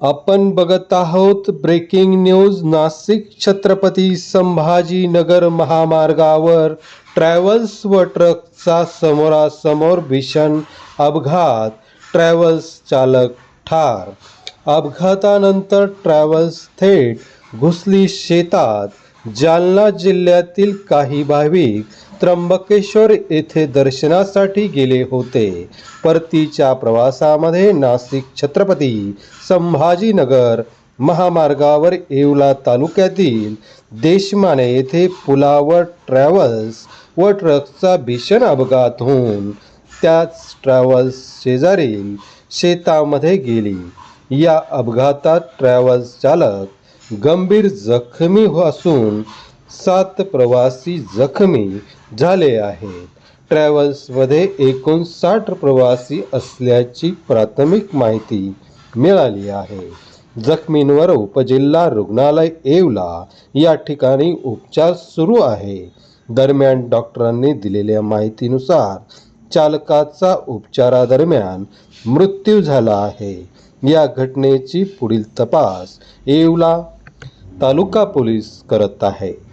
आपण बघत आहोत ब्रेकिंग न्यूज. नाशिक छत्रपती संभाजीनगर महामार्गावर ट्रॅव्हल्स व ट्रकचा समोरासमोर भीषण अपघात. ट्रॅव्हल्स चालक ठार. अपघातानंतर ट्रॅव्हल्स थेट घुसली शेतात. जालना जिल्ह्यातील काही भाविक त्र्यंबकेश्वर येथे दर्शनासाठी गेले होते. परतीच्या प्रवासामध्ये नाशिक छत्रपती संभाजीनगर महामार्गावर येवला तालुक्यातील देशमाने येथे पुलावर ट्रॅव्हल्स व ट्रकचा भीषण अपघात होऊन त्याच ट्रॅव्हल्स शेजारील शेतामध्ये गेली. या अपघातात ट्रॅव्हल्स चालक गंभीर जखमी असून सात प्रवासी जखमी झाले आहेत. ट्रॅव्हल्समध्ये एकूण साठ प्रवासी असल्याची प्राथमिक माहिती मिळाली आहे. जखमींवर उपजिल्हा रुग्णालय येवला. या ठिकाणी उपचार सुरू आहे. दरम्यान डॉक्टरांनी दिलेल्या माहितीनुसार चालकाचा उपचारादरम्यान मृत्यू झाला आहे. या घटनेची पुढील तपास येवला तालुका पोलीस करत आहे.